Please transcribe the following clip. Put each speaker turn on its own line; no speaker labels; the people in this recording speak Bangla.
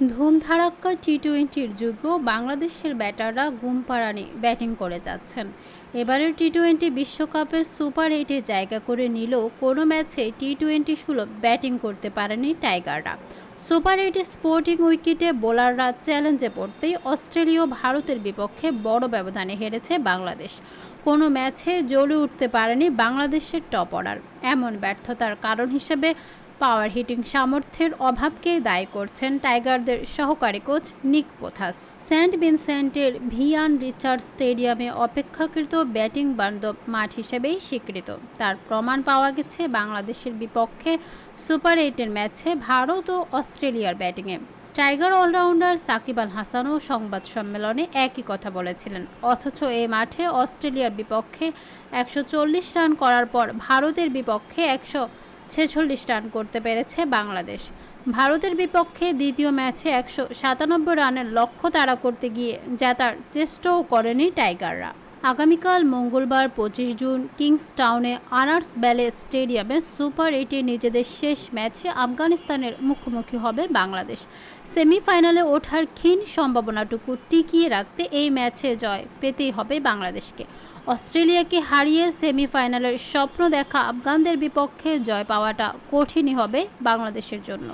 ধুমধারাক্কা টি টোয়েন্টির যুগেও বাংলাদেশের ব্যাটাররা ঘুম পাড়ানি ব্যাটিং করে যাচ্ছেন। এবারের টি টোয়েন্টি বিশ্বকাপে সুপার এইটে জায়গা করে নিলেও কোনো ম্যাচে টি টোয়েন্টি সুলভ ব্যাটিং করতে পারেনি টাইগাররা। সুপার এইটে স্পোর্টিং উইকেটে বোলাররা চ্যালেঞ্জে পড়তেই অস্ট্রেলীয় ভারতের বিপক্ষে বড় ব্যবধানে হেরেছে বাংলাদেশ। কোনো ম্যাচে জ্বলে উঠতে পারেনি বাংলাদেশের টপ অর্ডার। এমন ব্যর্থতার কারণ হিসেবে পাওয়ার হিটিং সামর্থ্যের অভাবকে দায়ী করছেন টাইগারদের সহকারী কোচ নিক পোথাস। সেন্ট ভিনসেন্টের ভিয়ান রিচার্ড স্টেডিয়ামে অপেক্ষাকৃত ব্যাটিং বান্ধব মাঠ হিসেবেই স্বীকৃত। তার প্রমাণ পাওয়া গেছে বাংলাদেশের বিপক্ষে সুপার এইটের ম্যাচে ভারত ও অস্ট্রেলিয়ার ব্যাটিংয়ে। টাইগার অলরাউন্ডার সাকিব আল হাসানও সংবাদ সম্মেলনে একই কথা বলেছিলেন, অথচ এই মাঠে অস্ট্রেলিয়ার বিপক্ষে একশো চল্লিশ রান করার পর ভারতের বিপক্ষে একশো ছেচল্লিশ রান করতে পেরেছে বাংলাদেশ। ভারতের বিপক্ষে দ্বিতীয় ম্যাচে একশো সাতানব্বই রানের লক্ষ্য তাড়া করতে গিয়ে জেতার চেষ্টাও করেনি টাইগাররা। আগামীকাল মঙ্গলবার পঁচিশ জুন কিংস টাউনে আনার্স ব্যালে স্টেডিয়ামে সুপার এইটে নিজেদের শেষ ম্যাচে আফগানিস্তানের মুখোমুখি হবে বাংলাদেশ। সেমিফাইনালে ওঠার ক্ষীণ সম্ভাবনাটুকু টিকিয়ে রাখতে এই ম্যাচে জয় পেতেই হবে বাংলাদেশকে। অস্ট্রেলিয়াকে হারিয়ে সেমিফাইনালের স্বপ্ন দেখা আফগানদের বিপক্ষে জয় পাওয়াটা কঠিনই হবে বাংলাদেশের জন্য।